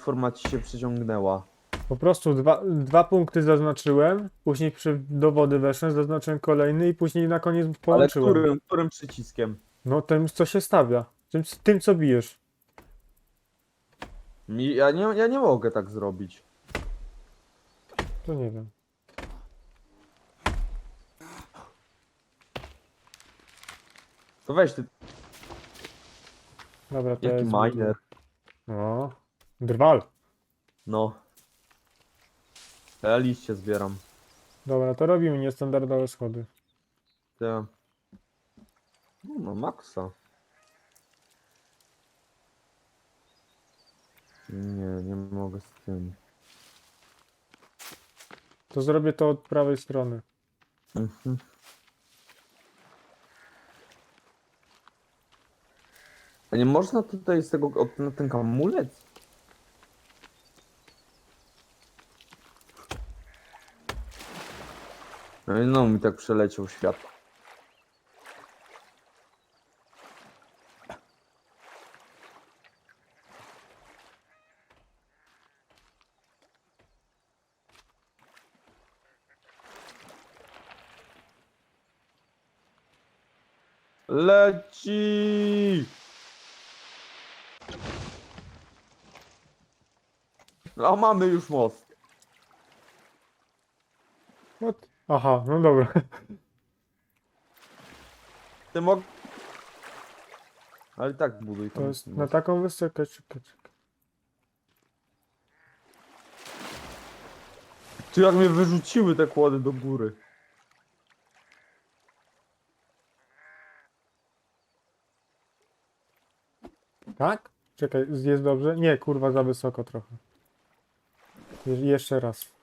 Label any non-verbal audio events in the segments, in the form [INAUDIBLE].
platforma ci się przeciągnęła? Po prostu dwa, dwa punkty zaznaczyłem, później przy, do wody weszłem, zaznaczyłem kolejny i później na koniec Ale połączyłem. którym, którym przyciskiem? No tym, co się stawia. Tym, tym co bijesz. Mi, ja, nie, ja nie mogę tak zrobić. To nie wiem. To weź ty, Dobra, to jaki jest... miner. No. Drwal. No. Ja liście zbieram. Dobra, to robimy niestandardowe schody. Ja. No, no maksa. Nie, nie mogę z tym. To zrobię to od prawej strony. Mhm. A nie można tutaj z tego, od, na ten kamulec? No no mi tak przeleciał świat. Leci! A mamy już most. What? Aha, no dobra. Ty mog... Ale tak buduj To jest na taką wysokę. Czekaj, czekaj. Ty jak mnie wyrzuciły te kłody do góry. Tak? Czekaj, jest dobrze? Nie, kurwa, za wysoko trochę. Je jeszcze raz.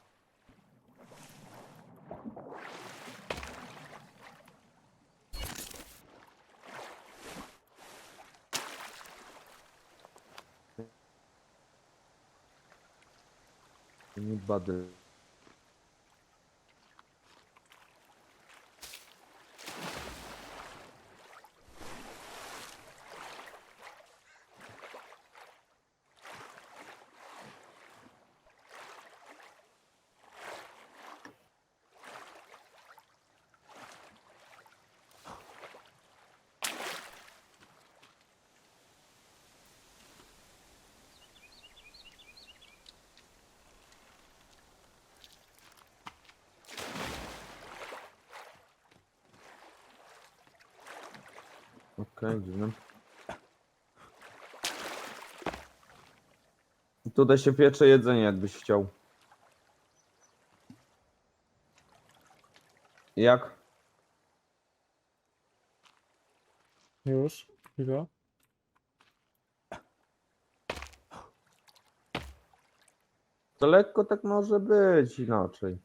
Nie bady. Okej, dziwne. Tutaj się piecze jedzenie, jakbyś chciał. Jak? Już? Chwila. To lekko tak może być inaczej.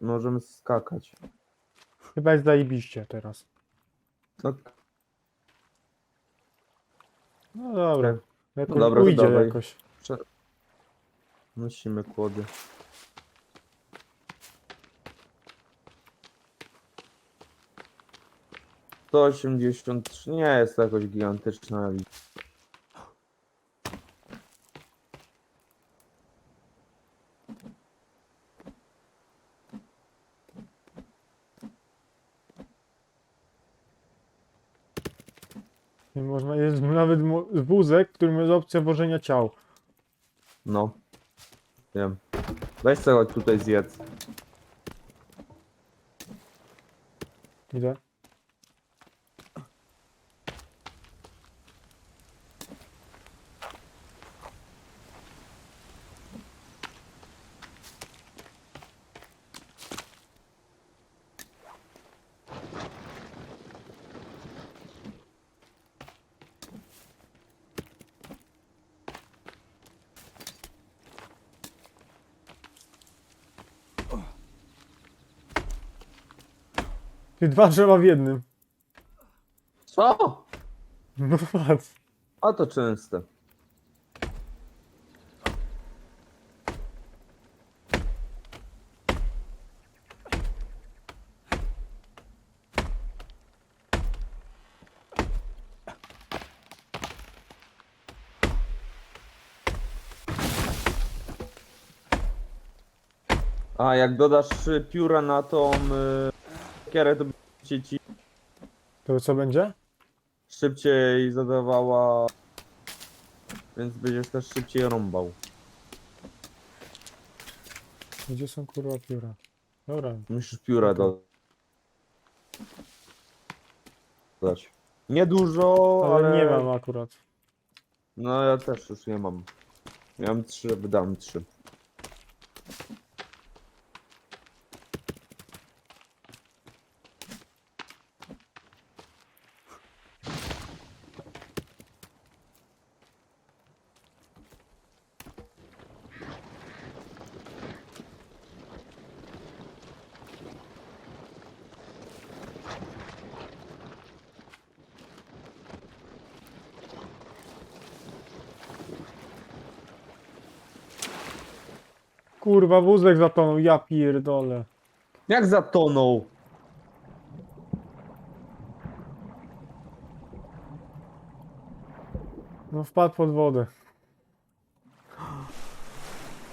Możemy skakać. Chyba jest zajebiście teraz. No, No dobra. Jakoś Dobra, to ujdzie dawaj. jakoś. nosimy kłody. To 83 nie jest to jakoś gigantyczna liczba. Nie można, jest nawet wózek, którym jest opcja wożenia ciał. No. Wiem. Weź sobie chodź tutaj zjedz. Idę. Ty dwa drzewa w jednym. Co? No patrz. A to częste. A jak dodasz y, pióra na tą y, kierę, to będzie ci To co będzie? szybciej zadawała. Więc będziesz też szybciej rąbał. Gdzie są kurwa pióra? Dobra. Musisz pióra Okej. dodać. Nie dużo, Ale, ale... nie mam akurat. No ja też już nie mam. Miałem trzy, wydałem trzy. Kurwa, wózek zatonął, ja pierdolę. Jak zatonął? No wpadł pod wodę.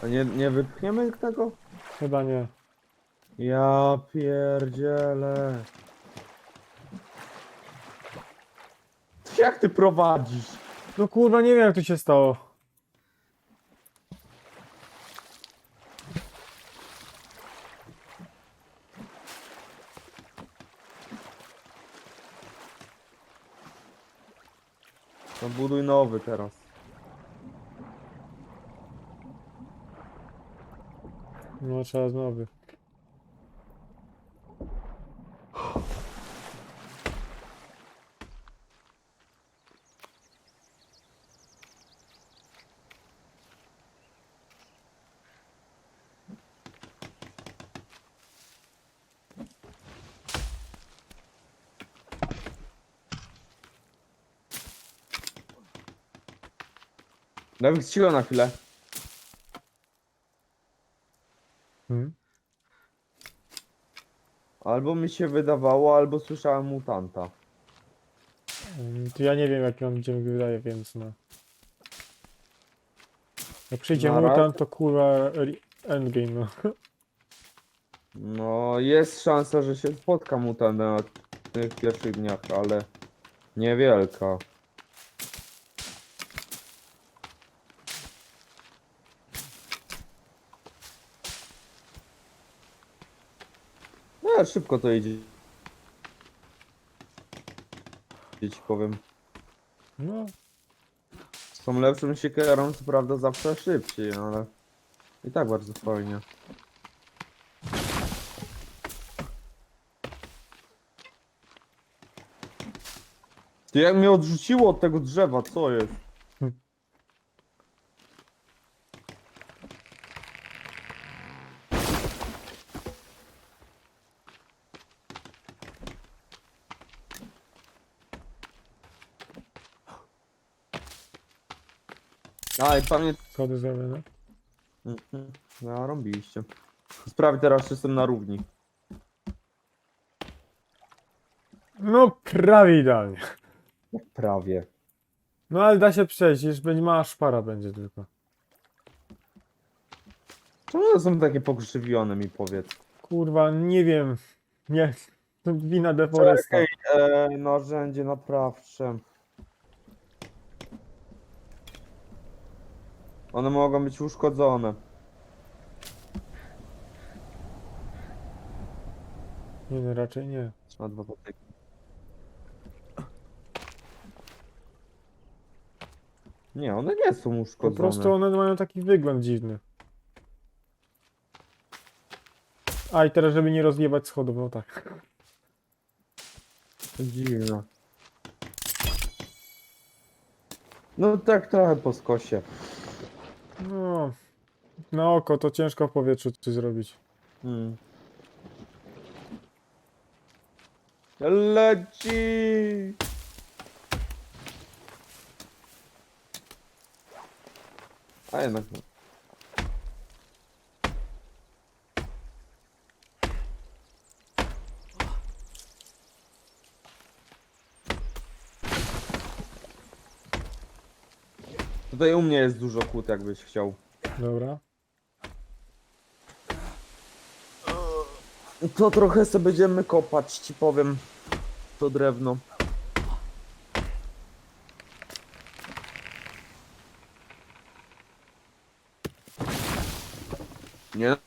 A nie, nie wypchniemy tego? Chyba nie. Ja pierdzielę. Jak ty prowadzisz? No kurwa, nie wiem jak to się stało. No buduj nowy teraz. No trzeba znowu. Dawid, cicho na chwilę. Hmm? Albo mi się wydawało, albo słyszałem mutanta. Mm, To ja nie wiem jaki on dźwięk wydaje, więc no. Jak przyjdzie Na mutant, to kurwa ri- endgame, no. [LAUGHS] No, jest szansa, że się spotka mutant na tych pierwszych dniach, ale niewielka. No, ale szybko to idzie. Ja ci powiem. No, Z tą lepszą siekierą, co prawda zawsze szybciej, ale i tak bardzo fajnie. Ty jak mnie odrzuciło od tego drzewa, co jest? A i pamiętam. schody zrobione. Mhm. No, robiliście. Sprawi teraz, czy jestem na równi. No, prawie idealnie. Prawie. No ale da się przejść, już będzie mała szpara będzie tylko. Czemu one są takie pokrzywione, mi powiedz? Kurwa, nie wiem. Nie, to wina deforesta. Czekaj, e, narzędzie naprawcze. One mogą być uszkodzone. Nie no, raczej nie. Trzeba dwa patyki. Nie, one nie są Po uszkodzone. prostu one mają taki wygląd dziwny. A i teraz, żeby nie rozjebać schodów, no tak. Dziwne. No tak trochę po skosie. No, na oko to ciężko w powietrzu coś zrobić. Hmm. Leci! A jednak. Tutaj u mnie jest dużo kłód, jakbyś chciał. Dobra. To trochę sobie będziemy kopać, ci powiem. To drewno. Nie?